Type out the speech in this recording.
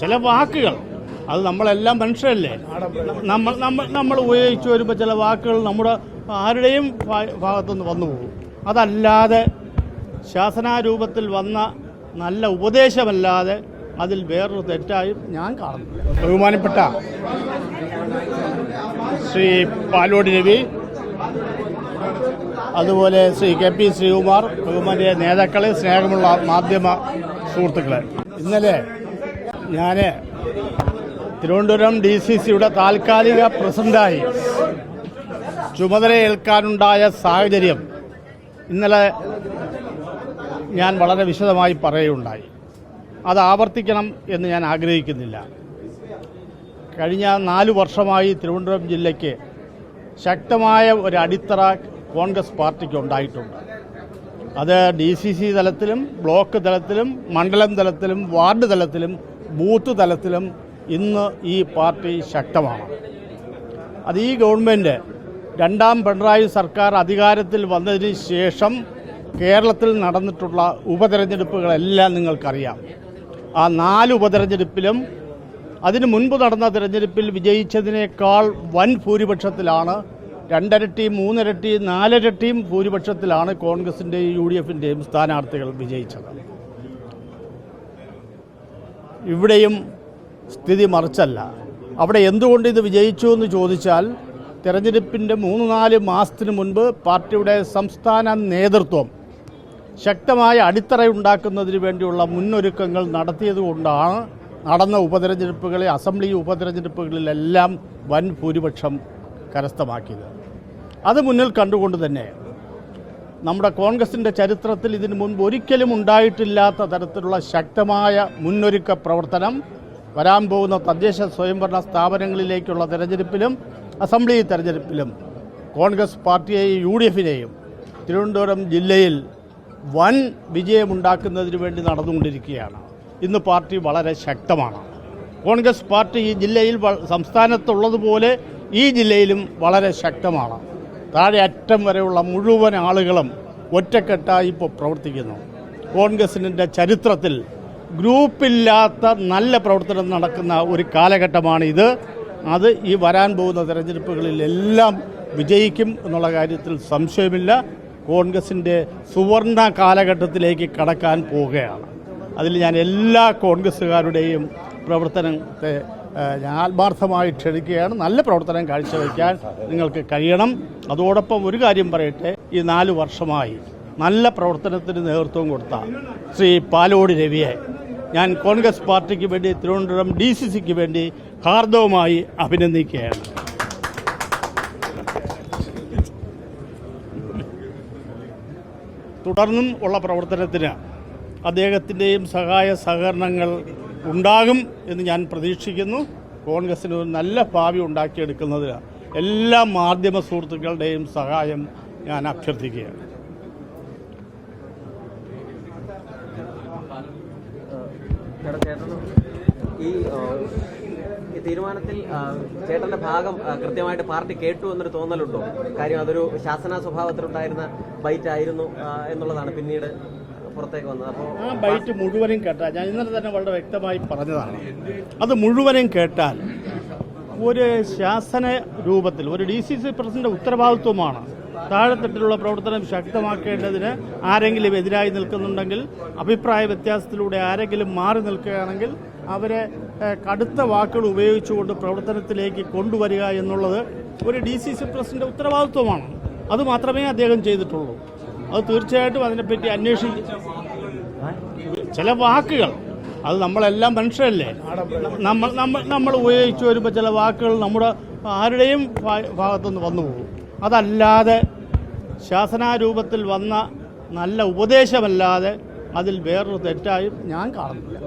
ചില വാക്കുകൾ. അത് നമ്മളെല്ലാം മനുഷ്യരല്ലേ? നമ്മൾ നമ്മൾ നമ്മൾ ഉപയോഗിച്ച് വരുമ്പോൾ ചില വാക്കുകൾ നമ്മുടെ ആരുടെയും ഭാഗത്തുനിന്ന് വന്നു പോകും. അതല്ലാതെ ശാസനാരൂപത്തിൽ വന്ന നല്ല ഉപദേശമല്ലാതെ അതിൽ വേറൊരു തെറ്റായും ഞാൻ കാണുന്നു ബഹുമാനപ്പെട്ട ശ്രീ പാലോടി രവി അതുപോലെ ശ്രീ കെ പി ശ്രീകുമാർ ബഹുമാനിയ നേതാക്കളെ സ്നേഹമുള്ള മാധ്യമ സുഹൃത്തുക്കളെ. ഇന്നലെ ഞാൻ തിരുവനന്തപുരം ഡി സി സിയുടെ താൽക്കാലിക പ്രസിഡന്റായി ചുമതലയേൽക്കാനുണ്ടായ സാഹചര്യം ഇന്നലെ ഞാൻ വളരെ വിശദമായി പറയുകയുണ്ടായി. അത് ആവർത്തിക്കണം എന്ന് ഞാൻ ആഗ്രഹിക്കുന്നില്ല. കഴിഞ്ഞ നാല് വർഷമായി തിരുവനന്തപുരം ജില്ലയ്ക്ക് ശക്തമായ ഒരു അടിത്തറ കോൺഗ്രസ് പാർട്ടിക്ക് ഉണ്ടായിട്ടുണ്ട്. അത് ഡി സി സി തലത്തിലും ബ്ലോക്ക് തലത്തിലും മണ്ഡലം തലത്തിലും വാർഡ് തലത്തിലും ബൂത്ത് തലത്തിലും ഇന്ന് ഈ പാർട്ടി ശക്തമാണ്. അത് ഈ ഗവൺമെന്റ് രണ്ടാം പിണറായി സർക്കാർ അധികാരത്തിൽ വന്നതിന് ശേഷം കേരളത്തിൽ നടന്നിട്ടുള്ള ഉപതെരഞ്ഞെടുപ്പുകളെല്ലാം നിങ്ങൾക്കറിയാം. ആ നാല് ഉപതെരഞ്ഞെടുപ്പിലും അതിനു മുൻപ് നടന്ന തിരഞ്ഞെടുപ്പിൽ വിജയിച്ചതിനേക്കാൾ വൻ ഭൂരിപക്ഷത്തിലാണ് രണ്ടരട്ടിയും മൂന്നിരട്ടിയും നാലിരട്ടിയും ഭൂരിപക്ഷത്തിലാണ് കോൺഗ്രസിന്റെയും യു ഡി എഫിന്റെയും സ്ഥാനാർത്ഥികൾ വിജയിച്ചത്. ഇവിടെയും സ്ഥിതി മറിച്ചല്ല. അവിടെ എന്തുകൊണ്ട് ഇത് വിജയിച്ചു എന്ന് ചോദിച്ചാൽ തെരഞ്ഞെടുപ്പിന്റെ മൂന്ന് നാല് മാസത്തിന് മുൻപ് പാർട്ടിയുടെ സംസ്ഥാന നേതൃത്വം ശക്തമായ അടിത്തറയുണ്ടാക്കുന്നതിന് വേണ്ടിയുള്ള മുന്നൊരുക്കങ്ങൾ നടത്തിയതുകൊണ്ടാണ് നടന്ന ഉപതെരഞ്ഞെടുപ്പുകളെ അസംബ്ലി ഉപതെരഞ്ഞെടുപ്പുകളിലെല്ലാം വൻ ഭൂരിപക്ഷം കരസ്ഥമാക്കിയത്. അത് മുന്നിൽ കണ്ടുകൊണ്ട് തന്നെ നമ്മുടെ കോൺഗ്രസിന്റെ ചരിത്രത്തിൽ ഇതിനു മുൻപ് ഒരിക്കലും ഉണ്ടായിട്ടില്ലാത്ത തരത്തിലുള്ള ശക്തമായ മുന്നൊരുക്ക പ്രവർത്തനം വരാൻ പോകുന്ന തദ്ദേശ സ്വയംഭരണ സ്ഥാപനങ്ങളിലേക്കുള്ള തെരഞ്ഞെടുപ്പിലും അസംബ്ലി തെരഞ്ഞെടുപ്പിലും കോൺഗ്രസ് പാർട്ടിയെയും യു ഡി എഫിനെയും തിരുവനന്തപുരം ജില്ലയിൽ വൻ വിജയമുണ്ടാക്കുന്നതിന് വേണ്ടി നടന്നുകൊണ്ടിരിക്കുകയാണ്. ഇന്ന് പാർട്ടി വളരെ ശക്തമാണ്. കോൺഗ്രസ് പാർട്ടി ഈ ജില്ലയിൽ സംസ്ഥാനത്തുള്ളതുപോലെ ഈ ജില്ലയിലും വളരെ ശക്തമാണ്. താഴെ അറ്റം വരെയുള്ള മുഴുവൻ ആളുകളും ഒറ്റക്കെട്ടായി ഇപ്പോൾ പ്രവർത്തിക്കുന്നു. കോൺഗ്രസിന്റെ ചരിത്രത്തിൽ ഗ്രൂപ്പില്ലാത്ത നല്ല പ്രവർത്തനം നടക്കുന്ന ഒരു കാലഘട്ടമാണ് ഇത്. അത് ഈ വരാൻ പോകുന്ന തെരഞ്ഞെടുപ്പുകളിലെല്ലാം വിജയിക്കും എന്നുള്ള കാര്യത്തിൽ സംശയമില്ല. കോൺഗ്രസിന്റെ സുവർണ കാലഘട്ടത്തിലേക്ക് കടക്കാൻ പോവുകയാണ്. അതിൽ ഞാൻ എല്ലാ കോൺഗ്രസ്സുകാരുടെയും പ്രവർത്തനത്തെ ഞാൻ ആത്മാർത്ഥമായി ക്ഷണിക്കുകയാണ്. നല്ല പ്രവർത്തനം കാഴ്ചവെക്കാൻ നിങ്ങൾക്ക് കഴിയണം. അതോടൊപ്പം ഒരു കാര്യം പറയട്ടെ. ഈ നാല് വർഷമായി നല്ല പ്രവർത്തനത്തിന് നേതൃത്വം കൊടുത്ത ശ്രീ പാലോട് രവിയെ ഞാൻ കോൺഗ്രസ് പാർട്ടിക്ക് വേണ്ടി തിരുവനന്തപുരം ഡി സി സിക്ക് വേണ്ടി ഹാർദവമായി അഭിനന്ദിക്കുകയാണ്. തുടർന്നും ഉള്ള പ്രവർത്തനത്തിന് അദ്ദേഹത്തിന്റെയും സഹായ സഹകരണങ്ങൾ ഉണ്ടാകും എന്ന് ഞാൻ പ്രതീക്ഷിക്കുന്നു. കോൺഗ്രസിന് ഒരു നല്ല ഭാവി ഉണ്ടാക്കിയെടുക്കുന്നതിന് എല്ലാ മാധ്യമ സുഹൃത്തുക്കളുടെയും സഹായം ഞാൻ അഭ്യർത്ഥിക്കുകയാണ്. ഈ തീരുമാനത്തിൽ ചേട്ടന്റെ ഭാഗം കൃത്യമായിട്ട് പാർട്ടി കേട്ടു എന്നൊരു തോന്നലുണ്ടോ? കാര്യം അതൊരു ശാസന സ്വഭാവത്തിലുണ്ടായിരുന്ന ബൈറ്റ് ആയിരുന്നു എന്നുള്ളതാണ് പിന്നീട് ആ ബൈറ്റ് മുഴുവനും കേട്ടാൽ ഞാൻ ഇന്നലെ തന്നെ വളരെ വ്യക്തമായി പറഞ്ഞതാണ്. അത് മുഴുവനും കേട്ടാൽ ഒരു ശാസന രൂപത്തിൽ ഒരു ഡി സി സി പ്രസിഡന്റ് ഉത്തരവാദിത്വമാണ്. താഴെത്തട്ടിലുള്ള പ്രവർത്തനം ശക്തമാക്കേണ്ടതിന് ആരെങ്കിലും എതിരായി നിൽക്കുന്നുണ്ടെങ്കിൽ അഭിപ്രായ വ്യത്യാസത്തിലൂടെ ആരെങ്കിലും മാറി നിൽക്കുകയാണെങ്കിൽ അവരെ കടുത്ത വാക്കുകൾ ഉപയോഗിച്ചുകൊണ്ട് പ്രവർത്തനത്തിലേക്ക് കൊണ്ടുവരിക എന്നുള്ളത് ഒരു ഡി സി സി പ്രസിഡന്റ് ഉത്തരവാദിത്വമാണ്. അത് മാത്രമേ അദ്ദേഹം ചെയ്തിട്ടുള്ളൂ. അത് തീർച്ചയായിട്ടും അതിനെപ്പറ്റി അന്വേഷിക്കും. ചില വാക്കുകൾ അത് നമ്മളെല്ലാം മനുഷ്യരല്ലേ? നമ്മൾ നമ്മൾ നമ്മൾ ഉപയോഗിച്ച് വരുമ്പോൾ ചില വാക്കുകൾ നമ്മുടെ ആരുടെയും ഭാഗത്തുനിന്ന് വന്നു പോകും. അതല്ലാതെ ശാസനാരൂപത്തിൽ വന്ന നല്ല ഉപദേശമല്ലാതെ അതിൽ വേറൊരു തെറ്റായും ഞാൻ കാണുന്നില്ല.